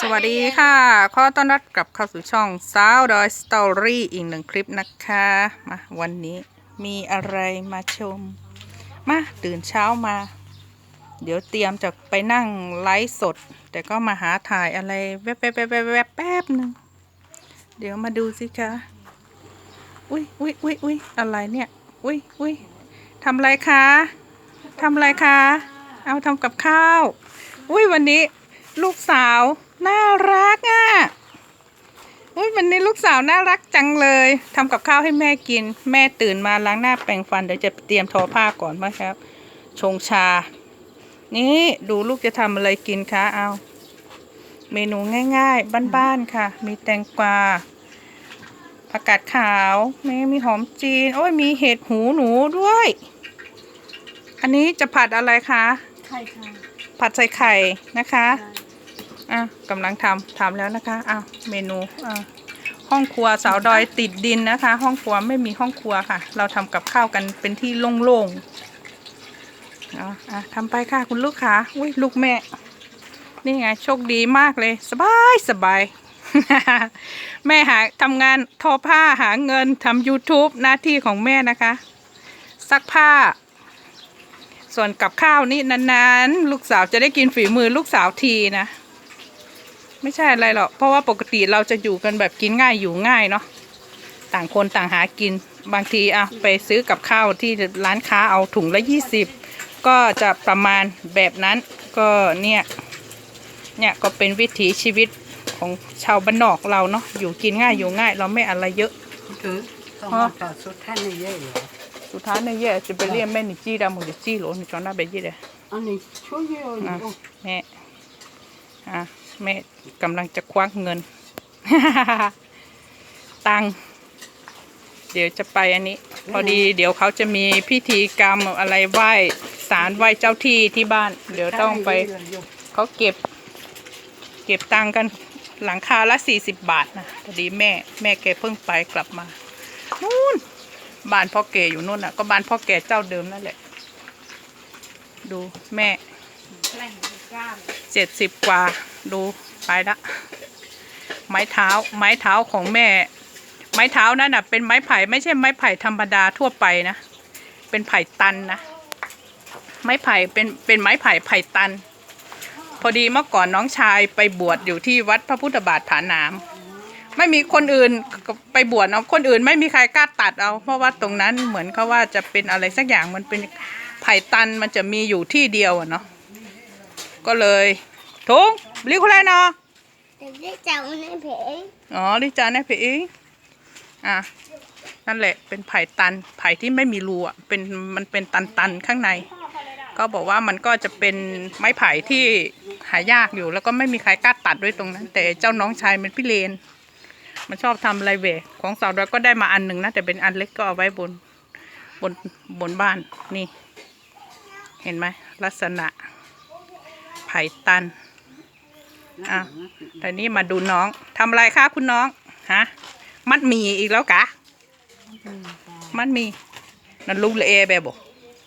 สวัสดีค่ะ ขอต้อนรับกลับเข้าสู่ช่องสาวดอยสตอรี่อีกหนึ่งคลิปนะคะ มาวันนี้มีอะไรมาชม มาตื่นเช้ามา เดี๋ยวเตรียมจะไปนั่งไลฟ์สด แต่ก็มาหาถ่ายอะไรแวบแวบแวบแวบแวบแป๊บหนึ่งเดี๋ยวมาดูสิคะ อุ้ยอุ้ยอุ้ยอุ้ยอะไรเนี่ย อุ้ยอุ้ยทำอะไรคะทำอะไรคะ เอาทำกับข้าว อุ้ยวันนี้ลูกสาว น่ารักอะอุ้ยวันนี้ลูกสาวน่ารักจังเลยทำกับข้าวให้แม่กิน แม่ตื่นมาล้างหน้าแปรงฟันเดี๋ยวจะเตรียมทอผ้าก่อนมาครับ ชงชา นี่ดูลูกจะทำอะไรกินคะเอา เมนูง่าย ๆ บ้านๆค่ะ มีแตงกวาผักกาดขาวนี่มีหอมจีน โอ้ยมีเห็ดหูหนูด้วย อันนี้จะผัดอะไรคะ ไข่ค่ะ ผัดใส่ไข่นะคะ อะกำลังทำทำแล้วนะคะอ้าเมนูอะห้องครัวสาวดอยติดดินนะคะ ห้องครัวไม่มีห้องครัวค่ะ เราทำกับข้าวกันเป็นที่โล่งๆเอาอะทำไปค่ะคุณลูกค่ะอุ้ยลูกแม่ นี่ไงโชคดีมากเลย สบายสบายแม่หาทำงานทอผ้าหาเงินทำ YouTube หน้าที่ของแม่นะคะ ซักผ้า ส่วนกับข้าวนี่นานๆ ลูกสาวจะได้กินฝีมือลูกสาวทีนะ ไม่ใช่อะไรหรอก เพราะว่าปกติเราจะอยู่กันแบบกินง่ายอยู่ง่ายเนาะ ต่างคนต่างหากิน บางทีอะไปซื้อกับข้าวที่ร้านค้าเอาถุงละยี่สิบก็จะประมาณแบบนั้น ก็เนี่ย เนี่ยก็เป็นวิถีชีวิตของชาวบ้านนอกเราเนาะ อยู่กินง่ายอยู่ง่าย เราไม่อะไรเยอะคือต้องฮะมาต่อสุดท่านในเยอะเหรอสุดท้ายเนี่ยแย่จะไปเรียกแม่นิจี้ดำหมดจี้หรอนี่จอนหน้าเบยี่เลยอันนี้ช่วยเยอะอยู่อะแม่ อะ แม่กำลังจะควักเงิน ตังค์เดี๋ยวจะไปอันนี้ พอดีเดี๋ยวเขาจะมีพิธีกรรมอะไรไหว้ศาลไหว้เจ้าที่ที่บ้าน เดี๋ยวต้องไป เขาเก็บ เก็บตังค์กันหลังคาละสี่สิบบาทนะพอดีแม่ แม่แกเพิ่งไปกลับมานู่นบ้านพ่อแกอยู่นู่นน่ะ ก็บ้านพ่อแกเจ้าเดิมนั่นแหละ ดูแม่แรงกล้าม เจ็ดสิบกว่าดูไปละ ไม้เท้าไม้เท้าของแม่ ไม้เท้านั่นน่ะ เป็นไม้ไผ่ไม่ใช่ไม้ไผ่ธรรมดาทั่วไปนะ เป็นไผ่ตันนะ ไม้ไผ่เป็นเป็นไม้ไผ่ไผ่ตัน พอดีเมื่อก่อนน้องชายไปบวชอยู่ที่วัดพระพุทธบาทผาหนามไม่มีคนอื่นไปบวชเนาะคนอื่นไม่มีใครกล้าตัดเอา เพราะว่าตรงนั้นเหมือนเขาว่าจะเป็นอะไรสักอย่างมันเป็นไผ่ตันมันจะมีอยู่ที่เดียวอะเนาะ ก็เลยทุงรีคุณอะไรเนาะ Để biết chồng nên phải อ๋อดิจานแน่เพอีอะ นั่นแหละ เป็นไผ่ตัน ไผ่ที่ไม่มีรูอะ เป็น มันเป็นตันตันๆข้างใน ก็บอกว่ามันก็จะเป็นไม้ไผ่ที่หายากอยู่ แล้วก็ไม่มีใครกล้าตัดด้วยตรงนั้น แต่เจ้าน้องชายมันพี่เลน มันชอบทำอะไรเวของสาวดอยก็ได้มาอันหนึ่งนะ แต่เป็นอันเล็กก็เอาไว้บน บน บนบ้าน นี่ เห็นไหมลักษณะไผ่ตันอะตอนนี้มาดูน้องทำอะไรคะคุณน้องฮะมัดหมีอีกแล้วกะมัดหมีนั่นลูกละเอแบบบอก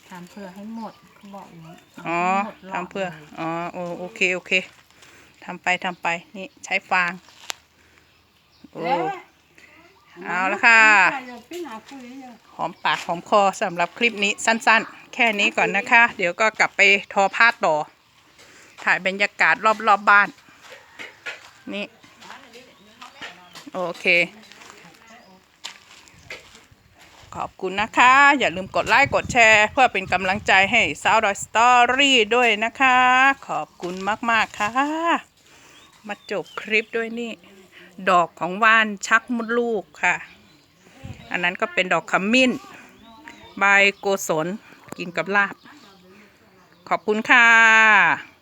ทำเพื่อให้หมดเขาบอกอย่างนี้อ๋อหมดรบทำเพื่อลยอ๋อโอโอเคโอเคทำไปทำไปนี่ใช้ฟางโอ้แล้วเอาละค่ะไปเลยพี่หนาคุยเยอะหอมปากหอมคอสำหรับคลิปนี้สั้นๆ แค่นี้ก่อนนะคะ เดี๋ยวก็กลับไปทอผ้าต่อ ถ่ายบรรยากาศรอบๆบบ้าน นี่ โอเค ขอบคุณนะคะ อย่าลืมกดไลค์ กดแชร์ เพื่อเป็นกำลังใจให้สาวดอยสตอรี่ด้วยนะคะ ขอบคุณมาก ๆ ค่ะ มาจบคลิปด้วยนี่ ดอกของว่านชักมดลูกค่ะ อันนั้นก็เป็นดอกขมิ้น ใบโกศลกินกับลาบขอบคุณค่ะ